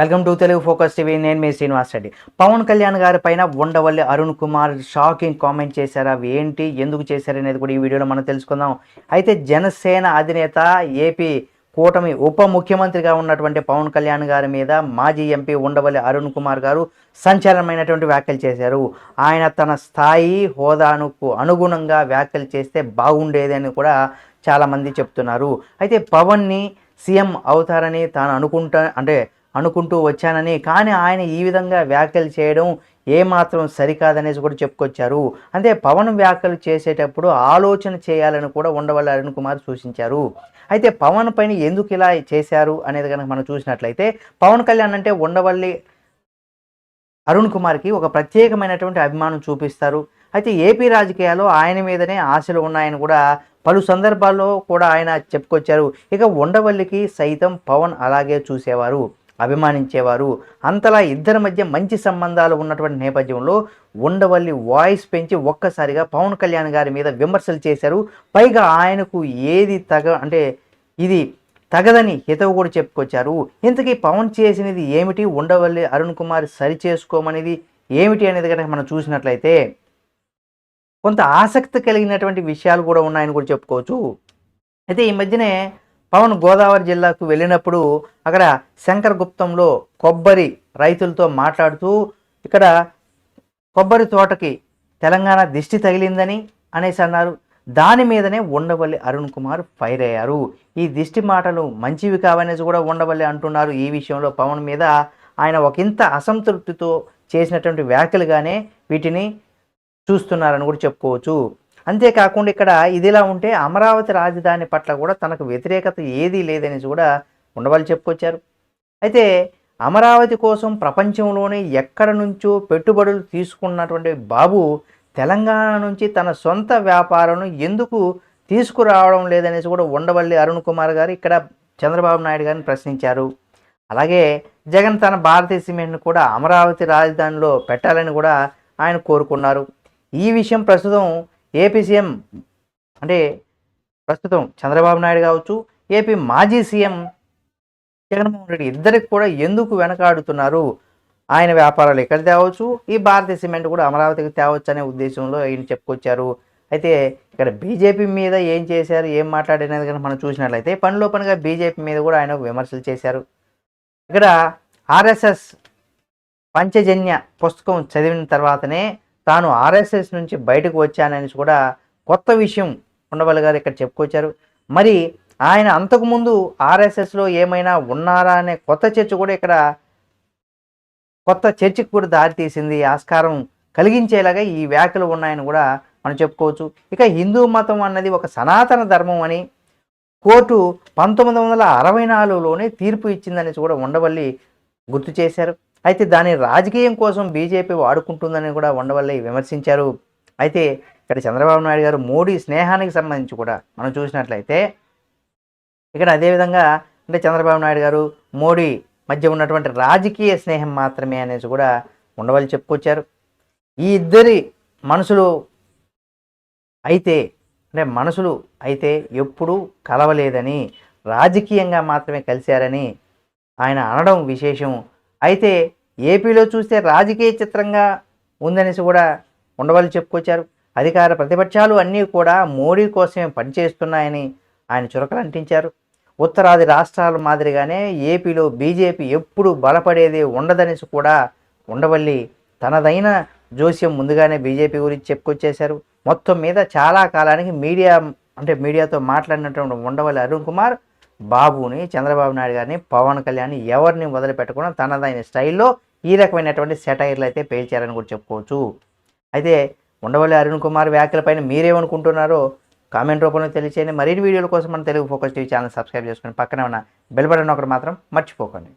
Welcome to Telugu focus TV. నేను మీ శ్రీనివాస్ రెడ్డి. పవన్ కళ్యాణ్ గారి పైన ఉండవల్లి అరుణ్ కుమార్ షాకింగ్ కామెంట్ చేశారు? అవి ఏంటి? ఎందుకు చేశారు అనేది కూడా ఈ వీడియోలో మనం తెలుసుకుందాం. అయితే జనసేన అధినేత ఏపీ కూటమి ఉప ముఖ్యమంత్రిగా ఉన్నటువంటి పవన్ కళ్యాణ్ గారి మీద మాజీ ఎంపీ ఉండవల్లి అరుణ్ కుమార్ గారు సంచలనమైనటువంటి వ్యాఖ్యలు చేశారు. ఆయన తన స్థాయి హోదానుకు అనుగుణంగా వ్యాఖ్యలు చేస్తే బాగుండేదని కూడా చాలామంది చెప్తున్నారు. అయితే పవన్ని సీఎం అవుతారని తాను అనుకుంటా అంటే అనుకుంటూ వచ్చానని. కానీ ఆయన ఈ విధంగా వ్యాఖ్యలు చేయడం ఏమాత్రం సరికాదనేసి కూడా చెప్పుకొచ్చారు. అంటే పవన్ వ్యాఖ్యలు చేసేటప్పుడు ఆలోచన చేయాలని కూడా ఉండవల్లి అరుణ్ కుమార్ సూచించారు. అయితే పవన్ పైన ఎందుకు ఇలా చేశారు అనేది కనుక మనం చూసినట్లయితే పవన్ కళ్యాణ్ అంటే ఉండవల్లి అరుణ్ కుమార్కి ఒక ప్రత్యేకమైనటువంటి అభిమానం చూపిస్తారు. అయితే ఏపీ రాజకీయాల్లో ఆయన మీదనే ఆశలు ఉన్నాయని కూడా పలు సందర్భాల్లో కూడా ఆయన చెప్పుకొచ్చారు. ఇక ఉండవల్లికి సైతం పవన్ అలాగే చూసేవారు. అభిమానించేవారు. అంతలా ఇద్దరి మధ్య మంచి సంబంధాలు ఉన్నటువంటి నేపథ్యంలో ఉండవల్లి వాయిస్ పెంచి ఒక్కసారిగా పవన్ కళ్యాణ్ గారి మీద విమర్శలు చేశారు. పైగా ఆయనకు ఏది తగ అంటే ఇది తగదని హితవు కూడా చెప్పుకొచ్చారు. ఇంతకీ పవన్ చేసినది ఏమిటి? ఉండవల్లి అరుణ్ కుమార్ సరి చేసుకోమనేది ఏమిటి అనేది కనుక మనం చూసినట్లయితే కొంత ఆసక్తి కలిగినటువంటి విషయాలు కూడా ఉన్నాయని కూడా చెప్పుకోవచ్చు. అయితే ఈ మధ్యనే పవన్ గోదావరి జిల్లాకు వెళ్ళినప్పుడు అక్కడ శంకరగుప్తంలో కొబ్బరి రైతులతో మాట్లాడుతూ ఇక్కడ కొబ్బరి తోటకి తెలంగాణ దిష్టి తగిలిందని అనేసి అన్నారు. దాని మీదనే ఉండవల్లి అరుణ్ కుమార్ ఫైర్ అయ్యారు. ఈ దిష్టి మాటలు మంచివి కావనేసి కూడా ఉండవల్లి అంటున్నారు. ఈ విషయంలో పవన్ మీద ఆయన ఒకంత అసంతృప్తితో చేసినటువంటి వ్యాఖ్యలుగానే వీటిని చూస్తున్నారని కూడా చెప్పుకోవచ్చు. అంతేకాకుండా ఇక్కడ ఇదిలా ఉంటే అమరావతి రాజధాని పట్ల కూడా తనకు వ్యతిరేకత ఏదీ లేదనేసి కూడా ఉండవల్లి చెప్పుకొచ్చారు. అయితే అమరావతి కోసం ప్రపంచంలోనే ఎక్కడ నుంచో పెట్టుబడులు తీసుకున్నటువంటి బాబు తెలంగాణ నుంచి తన సొంత వ్యాపారం ఎందుకు తీసుకురావడం లేదనేసి కూడా ఉండవల్లి అరుణ్ కుమార్ గారు ఇక్కడ చంద్రబాబు నాయుడు గారిని ప్రశ్నించారు. అలాగే జగన్ తన భారతీయ సిమెంట్ను కూడా అమరావతి రాజధానిలో పెట్టాలని కూడా ఆయన కోరుకున్నారు. ఈ విషయం ప్రస్తుతం ఏపీ సీఎం అంటే ప్రస్తుతం చంద్రబాబు నాయుడు కావచ్చు ఏపీ మాజీ సీఎం జగన్మోహన్ రెడ్డి ఇద్దరికి కూడా ఎందుకు వెనకాడుతున్నారు? ఆయన వ్యాపారాలు ఎక్కడ తేవచ్చు? ఈ భారతీయ సిమెంట్ కూడా అమరావతికి తేవచ్చు అనే ఉద్దేశంలో ఆయన చెప్పుకొచ్చారు. అయితే ఇక్కడ బీజేపీ మీద ఏం చేశారు ఏం మాట్లాడినది కానీ మనం చూసినట్లయితే పనిలో పనిగా బీజేపీ మీద కూడా ఆయన విమర్శలు చేశారు. ఇక్కడ ఆర్ఎస్ఎస్ పంచజన్య పుస్తకం చదివిన తర్వాతనే తాను ఆర్ఎస్ఎస్ నుంచి బయటకు వచ్చానని కూడా కొత్త విషయం ఉండవల్లి గారు ఇక్కడ చెప్పుకొచ్చారు. మరి ఆయన అంతకుముందు ఆర్ఎస్ఎస్లో ఏమైనా ఉన్నారా అనే కొత్త చర్చ కూడా ఇక్కడ కొత్త చర్చకు కూడా దారితీసింది ఆస్కారం కలిగించేలాగా ఈ వ్యాఖ్యలు ఉన్నాయని కూడా మనం చెప్పుకోవచ్చు. ఇక హిందూ మతం అన్నది ఒక సనాతన ధర్మం అని కోర్టు పంతొమ్మిది వందల అరవై నాలుగులోనే తీర్పు ఇచ్చిందని కూడా ఉండవల్లి గుర్తు చేశారు. అయితే దాని రాజకీయం కోసం బీజేపీ వాడుకుంటుందని కూడా ఉండవల్లి విమర్శించారు. అయితే ఇక్కడ చంద్రబాబు నాయుడు గారు మోడీ స్నేహానికి సంబంధించి కూడా మనం చూసినట్లయితే ఇక్కడ అదేవిధంగా అంటే చంద్రబాబు నాయుడు గారు మోడీ మధ్య ఉన్నటువంటి రాజకీయ స్నేహం మాత్రమే అనేసి కూడా ఉండవల్లి చెప్పుకొచ్చారు. ఈ ఇద్దరి మనసులు అయితే అంటే మనసులు అయితే ఎప్పుడూ కలవలేదని రాజకీయంగా మాత్రమే కలిశారని ఆయన అనడం విశేషం. అయితే ఏపీలో చూస్తే రాజకీయ చిత్రంగా ఉందనేసి కూడా ఉండవల్లి చెప్పుకొచ్చారు. అధికార ప్రతిపక్షాలు అన్నీ కూడా మోడీ కోసమే పనిచేస్తున్నాయని ఆయన చురకలు అంటించారు. ఉత్తరాది రాష్ట్రాల మాదిరిగానే ఏపీలో బీజేపీ ఎప్పుడు బలపడేది ఉండదనేసి కూడా ఉండవల్లి తనదైన జోస్యం ముందుగానే బీజేపీ గురించి చెప్పుకొచ్చేశారు. మొత్తం మీద చాలా కాలానికి మీడియా అంటే మీడియాతో మాట్లాడినటువంటి ఉండవల్లి అరుణ్ కుమార్ బాబుని చంద్రబాబు నాయుడు గారిని పవన్ కళ్యాణ్ ఎవరిని వదిలిపెట్టకుండా తనదైన స్టైల్లో ఈ రకమైనటువంటి సెటైర్లు అయితే పేల్చారని కూడా చెప్పుకోవచ్చు. అయితే ఉండవల్లి అరుణ్ కుమార్ వ్యాఖ్యలపైన మీరేమనుకుంటున్నారో కామెంట్ రూపంలో తెలియచేయండి. మరిన్ని వీడియోల కోసం మన Telugu focus TV channel subscribe చేసుకుని పక్కన ఉన్న బెల్ బటన్ ఒకటి మాత్రం మర్చిపోకండి.